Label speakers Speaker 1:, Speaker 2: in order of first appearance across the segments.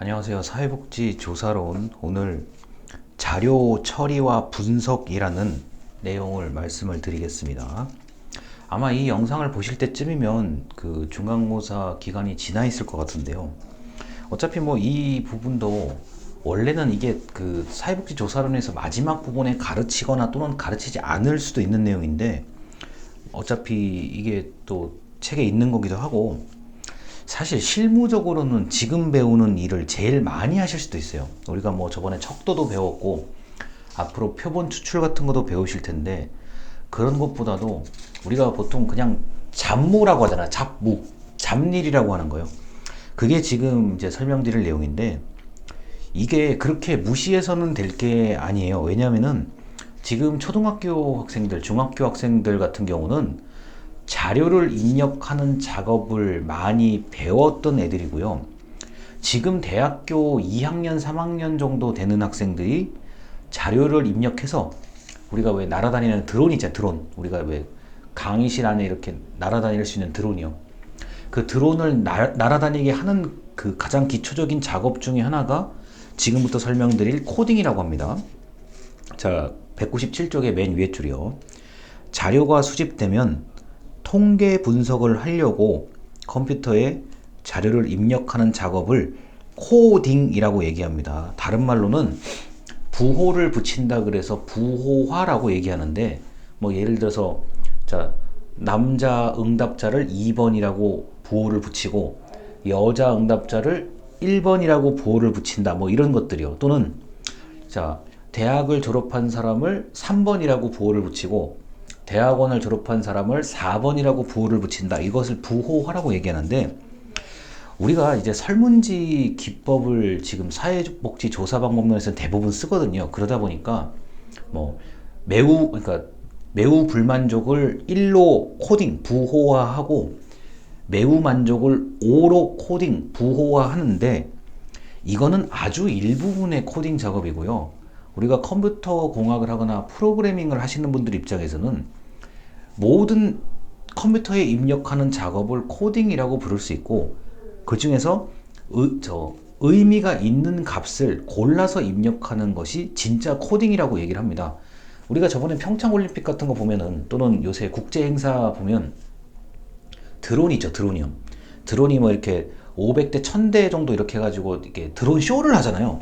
Speaker 1: 안녕하세요. 사회복지 조사로 온 오늘 자료 처리와 분석이라는 내용을 말씀을 드리겠습니다. 아마 이 영상을 보실 때쯤이면 그 중간고사 기간이 지나 있을 것 같은데요. 어차피 뭐 이 부분도 원래는 이게 그 사회복지 조사론에서 마지막 부분에 가르치거나 또는 가르치지 않을 수도 있는 내용인데 어차피 이게 또 책에 있는 거기도 하고 사실 실무적으로는 지금 배우는 일을 제일 많이 하실 수도 있어요. 우리가 뭐 저번에 척도도 배웠고 앞으로 표본 추출 같은 것도 배우실 텐데 그런 것보다도 우리가 보통 그냥 잡무라고 하잖아. 잡무. 잡일이라고 하는 거예요. 그게 지금 이제 설명드릴 내용인데 이게 그렇게 무시해서는 될 게 아니에요. 왜냐면은 지금 초등학교 학생들, 중학교 학생들 같은 경우는 자료를 입력하는 작업을 많이 배웠던 애들이고요. 지금 대학교 2학년, 3학년 정도 되는 학생들이 자료를 입력해서 우리가 왜 날아다니는 드론 있잖아, 드론. 우리가 왜 강의실 안에 이렇게 날아다닐 수 있는 드론이요. 그 드론을 날, 날아다니게 하는 그 가장 기초적인 작업 중에 하나가 지금부터 설명드릴 코딩이라고 합니다. 자, 197쪽의 맨 위에 줄이요. 자료가 수집되면 통계 분석을 하려고 컴퓨터에 자료를 입력하는 작업을 코딩이라고 얘기합니다. 다른 말로는 부호를 붙인다 그래서 부호화라고 얘기하는데 뭐 예를 들어서 자 남자 응답자를 2번이라고 부호를 붙이고 여자 응답자를 1번이라고 부호를 붙인다 뭐 이런 것들이요. 또는 자 대학을 졸업한 사람을 3번이라고 부호를 붙이고 대학원을 졸업한 사람을 4번이라고 부호를 붙인다. 이것을 부호화라고 얘기하는데 우리가 이제 설문지 기법을 지금 사회복지 조사 방법론에서 대부분 쓰거든요. 그러다 보니까 뭐 매우 그러니까 매우 불만족을 1로 코딩 부호화하고 매우 만족을 5로 코딩 부호화하는데 이거는 아주 일부분의 코딩 작업이고요. 우리가 컴퓨터 공학을 하거나 프로그래밍을 하시는 분들 입장에서는 모든 컴퓨터에 입력하는 작업을 코딩이라고 부를 수 있고 그 중에서 의, 저 의미가 있는 값을 골라서 입력하는 것이 진짜 코딩이라고 얘기를 합니다. 우리가 저번에 평창 올림픽 같은 거 보면은 또는 요새 국제 행사 보면 드론이 있죠, 드론이요. 드론이 뭐 이렇게 500대, 1000대 정도 이렇게 해가지고 이렇게 드론 쇼를 하잖아요.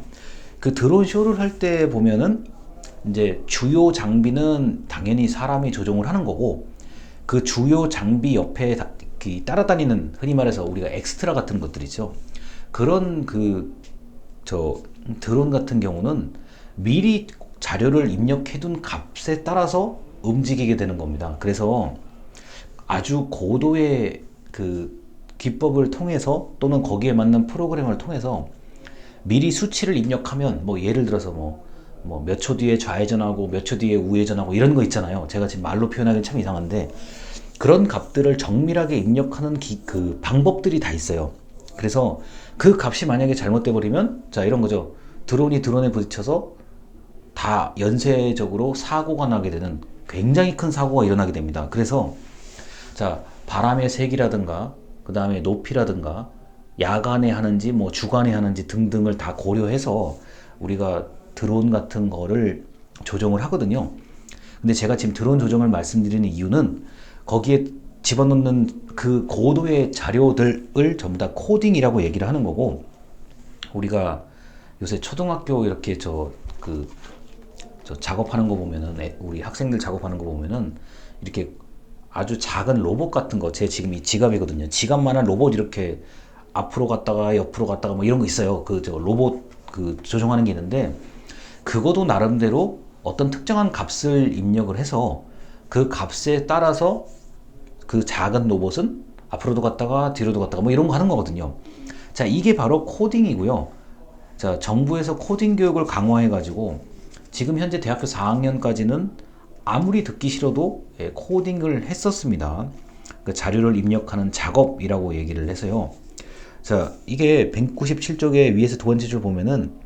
Speaker 1: 그 드론 쇼를 할 때 보면은 이제 주요 장비는 당연히 사람이 조종을 하는 거고 그 주요 장비 옆에 따라다니는 흔히 말해서 우리가 엑스트라 같은 것들이죠. 그런 그 저 드론 같은 경우는 미리 자료를 입력해둔 값에 따라서 움직이게 되는 겁니다. 그래서 아주 고도의 그 기법을 통해서 또는 거기에 맞는 프로그램을 통해서 미리 수치를 입력하면 뭐 예를 들어서 뭐 뭐 몇 초 뒤에 좌회전하고 몇 초 뒤에 우회전하고 이런 거 있잖아요. 제가 지금 말로 표현하기는 참 이상한데 그런 값들을 정밀하게 입력하는 기, 그 방법들이 다 있어요. 그래서 그 값이 만약에 잘못돼 버리면 자 이런 거죠. 드론이 드론에 부딪혀서 다 연쇄적으로 사고가 나게 되는 굉장히 큰 사고가 일어나게 됩니다. 그래서 자 바람의 색이라든가 그 다음에 높이라든가 야간에 하는지 뭐 주간에 하는지 등등을 다 고려해서 우리가 드론 같은 거를 조정을 하거든요. 근데 제가 지금 드론 조정을 말씀드리는 이유는 거기에 집어넣는 그 고도의 자료들을 전부 다 코딩이라고 얘기를 하는 거고 우리가 요새 초등학교 이렇게 저 그 저 작업하는 거 보면은 애- 우리 학생들 작업하는 거 보면은 이렇게 아주 작은 로봇 같은 거 제 지금 이 지갑이거든요. 지갑만한 로봇 이렇게 앞으로 갔다가 옆으로 갔다가 뭐 이런 거 있어요. 그 저 로봇 그 조정하는 게 있는데 그것도 나름대로 어떤 특정한 값을 입력을 해서 그 값에 따라서 그 작은 로봇은 앞으로도 갔다가 뒤로도 갔다가 뭐 이런 거 하는 거거든요. 자, 이게 바로 코딩이고요. 자, 정부에서 코딩 교육을 강화해 가지고 지금 현재 대학교 4학년까지는 아무리 듣기 싫어도 예, 코딩을 했었습니다. 그 자료를 입력하는 작업이라고 얘기를 해서요. 자, 이게 197쪽의 위에서 두 번째 줄 보면은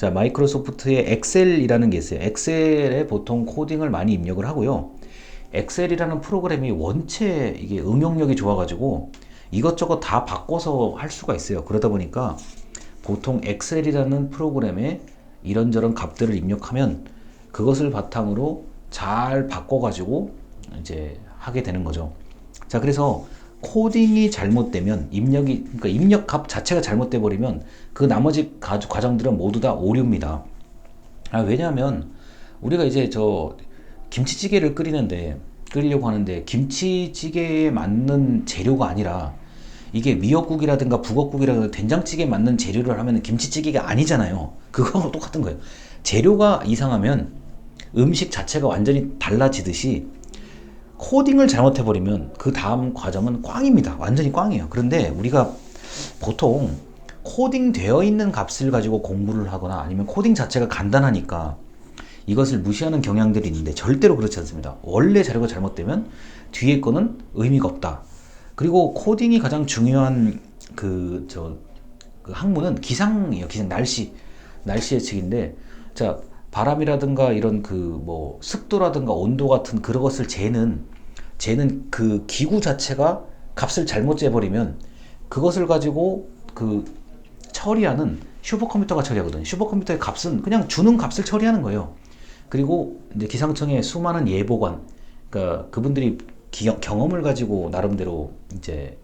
Speaker 1: 자, 마이크로소프트의 엑셀이라는 게 있어요. 엑셀에 보통 코딩을 많이 입력을 하고요. 엑셀이라는 프로그램이 원체 이게 응용력이 좋아가지고 이것저것 다 바꿔서 할 수가 있어요. 그러다 보니까 보통 엑셀이라는 프로그램에 이런저런 값들을 입력하면 그것을 바탕으로 잘 바꿔가지고 이제 하게 되는 거죠. 자, 그래서 코딩이 잘못되면 입력이 그러니까 입력 값 자체가 잘못돼 버리면 그 나머지 가- 과정들은 모두 다 오류입니다. 아, 왜냐하면 우리가 이제 저 김치찌개를 끓이는데 끓이려고 하는데 김치찌개에 맞는 재료가 아니라 이게 미역국이라든가 북엇국이라든가 된장찌개에 맞는 재료를 하면 김치찌개가 아니잖아요. 그거하고 똑같은 거예요. 재료가 이상하면 음식 자체가 완전히 달라지듯이 코딩을 잘못해버리면 그 다음 과정은 꽝입니다. 완전히 꽝이에요. 그런데 우리가 보통 코딩 되어 있는 값을 가지고 공부를 하거나 아니면 코딩 자체가 간단하니까 이것을 무시하는 경향들이 있는데 절대로 그렇지 않습니다. 원래 자료가 잘못되면 뒤에 거는 의미가 없다. 그리고 코딩이 가장 중요한 그, 저, 그 학문은 기상이에요. 기상, 날씨. 날씨 예측인데, 자, 바람이라든가 이런 그 뭐 습도라든가 온도 같은 그런 것을 재는, 재는 그 기구 자체가 값을 잘못 재버리면 그것을 가지고 그 처리하는 슈퍼컴퓨터가 처리하거든요. 슈퍼컴퓨터의 값은 그냥 주는 값을 처리하는 거예요. 그리고 이제 기상청의 수많은 예보관, 그러니까 그분들이 기- 경험을 가지고 나름대로 이제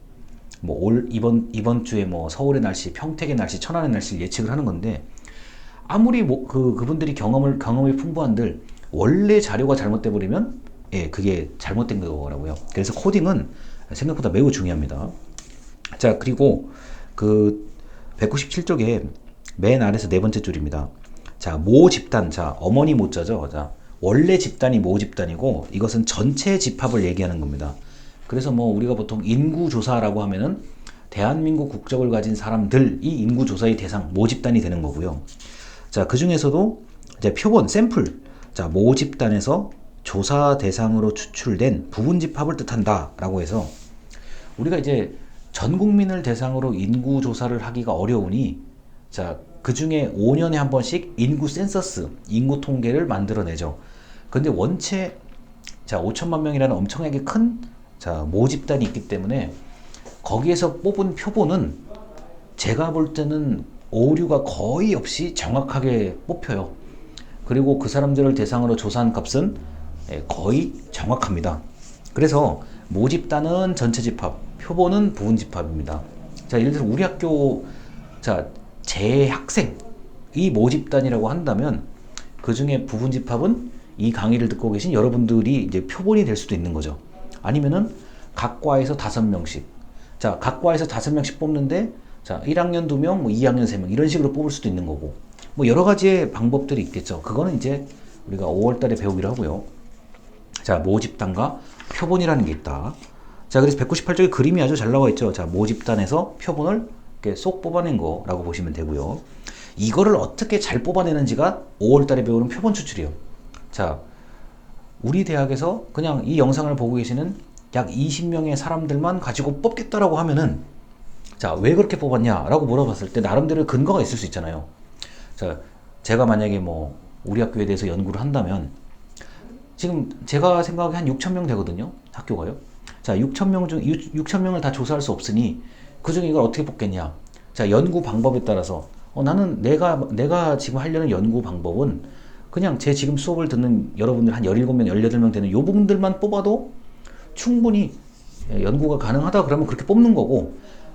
Speaker 1: 뭐 올 이번 이번 주에 뭐 서울의 날씨, 평택의 날씨, 천안의 날씨를 예측을 하는 건데 아무리 뭐 그 그분들이 경험을 경험이 풍부한들 원래 자료가 잘못돼 버리면 예 그게 잘못된 거라고요. 그래서 코딩은 생각보다 매우 중요합니다. 자 그리고 그 197쪽에 맨 아래서 네 번째 줄입니다. 자, 모 집단. 자, 어머니 모자죠. 자, 원래 집단이 모 집단이고 이것은 전체 집합을 얘기하는 겁니다. 그래서 뭐 우리가 보통 인구 조사라고 하면은 대한민국 국적을 가진 사람들이 인구 조사의 대상 모 집단이 되는 거고요. 자, 그 중에서도 이제 표본 샘플. 자, 모 집단에서 조사 대상으로 추출된 부분 집합을 뜻한다라고 해서 우리가 이제 전 국민을 대상으로 인구 조사를 하기가 어려우니 자, 그 중에 5년에 한 번씩 인구 센서스, 인구 통계를 만들어내죠. 근데 원체 자, 5천만 명이라는 엄청나게 큰 자, 모집단이 있기 때문에 거기에서 뽑은 표본은 제가 볼 때는 오류가 거의 없이 정확하게 뽑혀요. 그리고 그 사람들을 대상으로 조사한 값은 예, 거의 정확합니다. 그래서 모집단은 전체 집합, 표본은 부분 집합입니다. 자, 예를 들어 우리 학교 자, 재학생 이 모집단이라고 한다면 그 중에 부분 집합은 이 강의를 듣고 계신 여러분들이 이제 표본이 될 수도 있는 거죠. 아니면은 각 과에서 다섯 명씩. 자, 각 과에서 다섯 명씩 뽑는데 자, 1학년 2명, 뭐 2학년 3명 이런 식으로 뽑을 수도 있는 거고. 뭐 여러 가지의 방법들이 있겠죠. 그거는 이제 우리가 5월 달에 배우기로 하고요. 자, 모집단과 표본이라는 게 있다. 자, 그래서 198쪽에 그림이 아주 잘 나와 있죠. 자, 모집단에서 표본을 이렇게 쏙 뽑아낸 거라고 보시면 되고요. 이거를 어떻게 잘 뽑아내는지가 5월 달에 배우는 표본 추출이에요. 자, 우리 대학에서 그냥 이 영상을 보고 계시는 약 20명의 사람들만 가지고 뽑겠다라고 하면은 자, 왜 그렇게 뽑았냐라고 물어봤을 때 나름대로 근거가 있을 수 있잖아요. 자, 제가 만약에 뭐 우리 학교에 대해서 연구를 한다면 지금 제가 생각에 한 6천 명 되거든요. 학교가요. 자, 6천 명중 6천 명을 다 조사할 수 없으니 그 중에 이걸 어떻게 뽑겠냐? 자, 연구 방법에 따라서 어, 나는 내가 내가 지금 하려는 연구 방법은 그냥 제 지금 수업을 듣는 여러분들 한 17명, 18명 되는 요 분들만 뽑아도 충분히 예, 연구가 가능하다 그러면 그렇게 뽑는 거고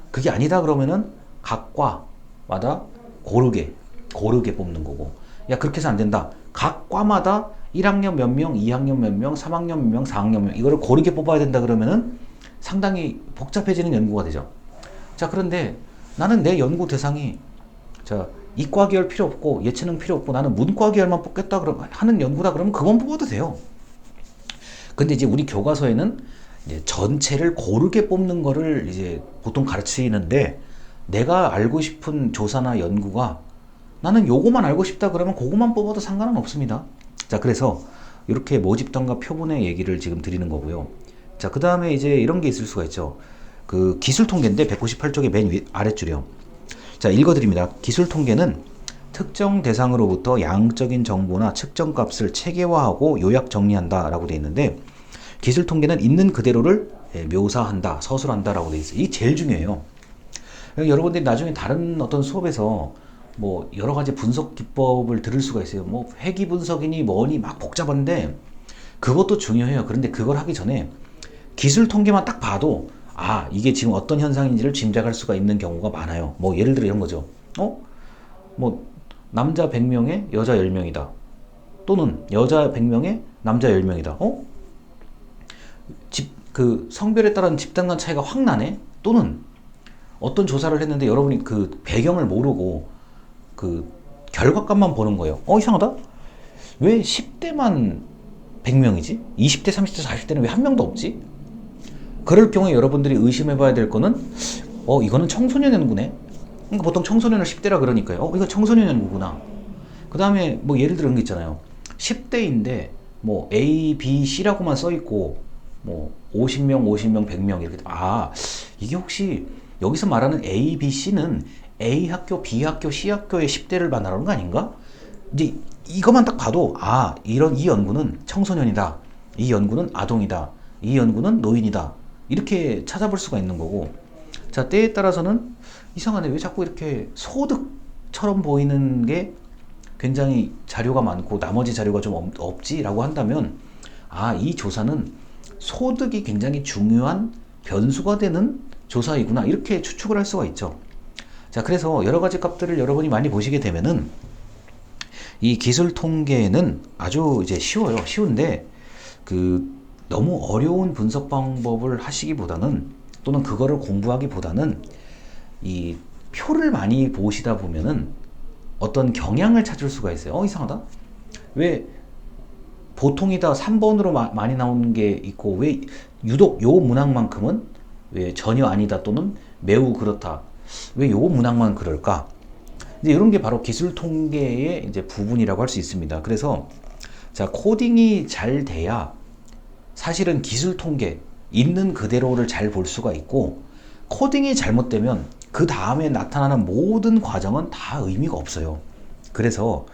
Speaker 1: 그게 아니다 그러면은 각 과마다 고르게 고르게 뽑는 거고 야 그렇게 해서 안 된다. 각 과마다 1학년 몇 명, 2학년 몇 명, 3학년 몇 명, 4학년 몇 명 이거를 고르게 뽑아야 된다 그러면은 상당히 복잡해지는 연구가 되죠. 자 그런데 나는 내 연구 대상이 자 이과 계열 필요 없고 예체능 필요 없고 나는 문과 계열만 뽑겠다 그러면 하는 연구다 그러면 그건 뽑아도 돼요. 근데 이제 우리 교과서에는 이제 전체를 고르게 뽑는 거를 이제 보통 가르치는데 내가 알고 싶은 조사나 연구가 나는 요거만 알고 싶다 그러면 그거만 뽑아도 상관은 없습니다. 자, 그래서 이렇게 모집단과 표본의 얘기를 지금 드리는 거고요. 자, 그 다음에 이제 이런 게 있을 수가 있죠. 그 기술 통계인데 198쪽의 맨 위, 아래줄이요. 자, 읽어드립니다. 기술 통계는 특정 대상으로부터 양적인 정보나 측정 값을 체계화하고 요약 정리한다 라고 되어 있는데 기술 통계는 있는 그대로를 예, 묘사한다, 서술한다 라고 되어 있어요. 이게 제일 중요해요. 여러분들이 나중에 다른 어떤 수업에서 뭐 여러 가지 분석 기법을 들을 수가 있어요. 뭐 회귀 분석이니 뭐니 막 복잡한데 그것도 중요해요. 그런데 그걸 하기 전에 기술 통계만 딱 봐도 아 이게 지금 어떤 현상인지를 짐작할 수가 있는 경우가 많아요. 뭐 예를 들어 이런 거죠. 어? 뭐 남자 100명에 여자 10명이다. 또는 여자 100명에 남자 10명이다. 어? 집, 그 성별에 따른 집단 간 차이가 확 나네? 또는 어떤 조사를 했는데 여러분이 그 배경을 모르고 그 결과값만 보는 거예요. 어, 이상하다? 왜 10대만 100명이지? 20대, 30대, 40대는 왜 한 명도 없지? 그럴 경우에 여러분들이 의심해 봐야 될 거는 어, 이거는 청소년 연구네? 그러니까 보통 청소년을 10대라 그러니까요. 어, 이거 청소년 연구구나. 그 다음에 뭐 예를 그런 게 있잖아요. 10대인데 뭐 A, B, C라고만 써 있고 뭐 50명, 50명, 100명 이렇게 아 이게 혹시 여기서 말하는 A, B, C는 A 학교, B 학교, C 학교의 10대를 말하는 거 아닌가? 이제 이것만 딱 봐도 아 이런 이 연구는 청소년이다. 이 연구는 아동이다. 이 연구는 노인이다. 이렇게 찾아볼 수가 있는 거고 자 때에 따라서는 이상하네 왜 자꾸 이렇게 소득처럼 보이는 게 굉장히 자료가 많고 나머지 자료가 좀 없- 없지라고 한다면 아 이 조사는 소득이 굉장히 중요한 변수가 되는 조사이구나 이렇게 추측을 할 수가 있죠. 자 그래서 여러 가지 값들을 여러분이 많이 보시게 되면은 이 기술 통계는 아주 이제 쉬워요. 쉬운데 그 너무 어려운 분석 방법을 하시기보다는 또는 그거를 공부하기보다는 이 표를 많이 보시다 보면은 어떤 경향을 찾을 수가 있어요. 어 이상하다. 왜 보통이다 3번으로 마- 많이 나오는 게 있고 왜 유독 요 문항만큼은 왜 전혀 아니다 또는 매우 그렇다. 왜 요 문항만 그럴까? 이제 이런 게 바로 기술 통계의 이제 부분이라고 할 수 있습니다. 그래서 자 코딩이 잘 돼야 사실은 기술 통계 있는 그대로를 잘 볼 수가 있고 코딩이 잘못되면 그 다음에 나타나는 모든 과정은 다 의미가 없어요. 그래서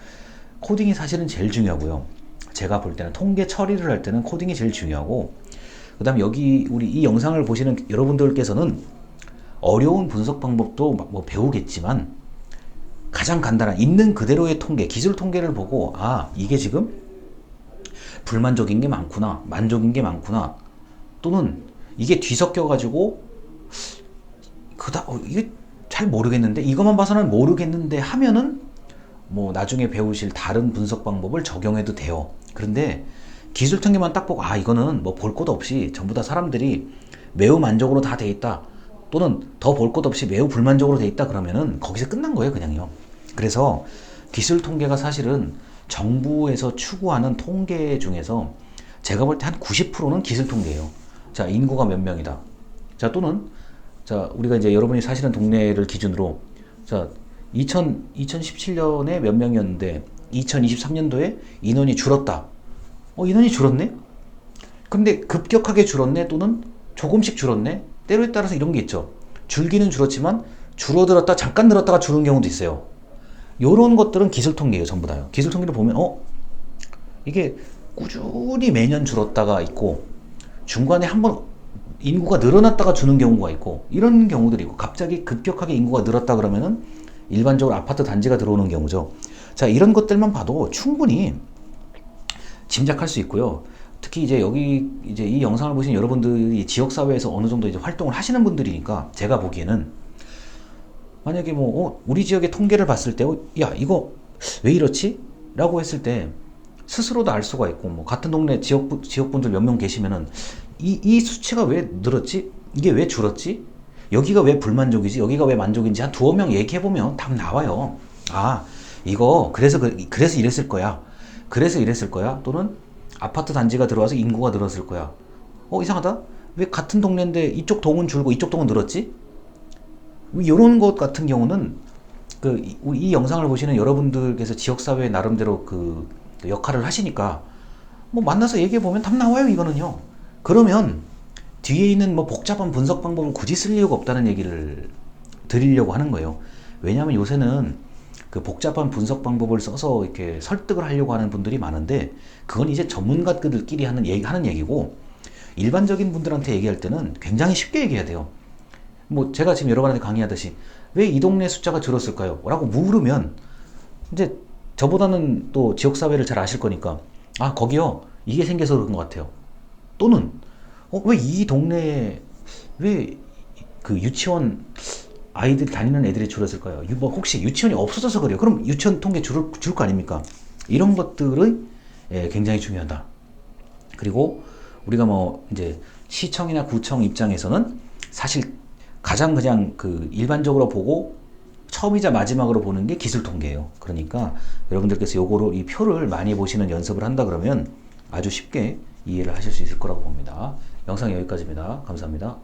Speaker 1: 코딩이 사실은 제일 중요하고요. 제가 볼 때는 통계 처리를 할 때는 코딩이 제일 중요하고 그다음 여기 우리 이 영상을 보시는 여러분들께서는 어려운 분석 방법도 막뭐 배우겠지만 가장 간단한 있는 그대로의 통계, 기술 통계를 보고 아 이게 지금 불만족인 게 많구나, 만족인 게 많구나, 또는 이게 뒤섞여 가지고 그다 어, 이게 잘 모르겠는데 이것만 봐서는 모르겠는데 하면은 뭐 나중에 배우실 다른 분석 방법을 적용해도 돼요. 그런데 기술 통계만 딱 보고 아 이거는 뭐 볼 것 없이 전부 다 사람들이 매우 만족으로 다 돼 있다. 또는 더 볼 것 없이 매우 불만족으로 돼 있다 그러면은 거기서 끝난 거예요, 그냥요. 그래서 기술 통계가 사실은 정부에서 추구하는 통계 중에서 제가 볼 때 한 90%는 기술 통계예요. 자, 인구가 몇 명이다. 자, 또는 자, 우리가 이제 여러분이 사시는 동네를 기준으로 자, 2000, 2017년에 몇 명이었는데 2023년도에 인원이 줄었다. 어, 인원이 줄었네? 근데 급격하게 줄었네 또는 조금씩 줄었네? 때로에 따라서 이런 게 있죠. 줄기는 줄었지만 줄어들었다 잠깐 늘었다가 줄은 경우도 있어요. 요런 것들은 기술 통계예요, 전부 다요. 기술 통계를 보면 어 이게 꾸준히 매년 줄었다가 있고 중간에 한 번 인구가 늘어났다가 주는 경우가 있고 이런 경우들이 있고 갑자기 급격하게 인구가 늘었다 그러면은 일반적으로 아파트 단지가 들어오는 경우죠. 자, 이런 것들만 봐도 충분히 짐작할 수 있고요. 특히 이제 여기 이제 이 영상을 보신 여러분들이 지역 사회에서 어느 정도 이제 활동을 하시는 분들이니까 제가 보기에는 만약에 뭐 어, 우리 지역의 통계를 봤을 때 어, 야, 이거 왜 이렇지? 라고 했을 때 스스로도 알 수가 있고 뭐 같은 동네 지역 지역분들 몇 명 계시면은 이, 이 수치가 왜 늘었지? 이게 왜 줄었지? 여기가 왜 불만족이지? 여기가 왜 만족인지 한 두어 명 얘기해 보면 답 나와요. 아, 이거 그래서 그, 그래서 이랬을 거야. 그래서 이랬을 거야. 또는 아파트 단지가 들어와서 인구가 늘었을 거야. 어, 이상하다. 왜 같은 동네인데 이쪽 동은 줄고 이쪽 동은 늘었지? 이런 것 같은 경우는 그이 영상을 보시는 여러분들께서 지역 사회 나름대로 그 역할을 하시니까 뭐 만나서 얘기해 보면 답 나와요 이거는요. 그러면 뒤에 있는 뭐 복잡한 분석 방법을 굳이 쓸 이유가 없다는 얘기를 드리려고 하는 거예요. 왜냐하면 요새는 그 복잡한 분석 방법을 써서 이렇게 설득을 하려고 하는 분들이 많은데 그건 이제 전문가들끼리 하는 얘기 하는 얘기고 일반적인 분들한테 얘기할 때는 굉장히 쉽게 얘기해야 돼요. 뭐 제가 지금 여러분한테 강의하듯이 왜 이 동네 숫자가 줄었을까요? 라고 물으면 이제 저보다는 또 지역 사회를 잘 아실 거니까 아 거기요 이게 생겨서 그런 것 같아요. 또는 어, 왜 이 동네에 왜 그 유치원 아이들 다니는 애들이 줄었을 까요? 유- 뭐 혹시 유치원이 없어져서 그래요? 그럼 유치원 통계 줄을 줄거 아닙니까? 이런 것들이 예, 굉장히 중요하다. 그리고 우리가 뭐 이제 시청이나 구청 입장에서는 사실 가장 그냥 그 일반적으로 보고 처음이자 마지막으로 보는 게 기술 통계예요. 그러니까 여러분들께서 요거를 이 표를 많이 보시는 연습을 한다 그러면 아주 쉽게 이해를 하실 수 있을 거라고 봅니다. 영상 여기까지입니다. 감사합니다.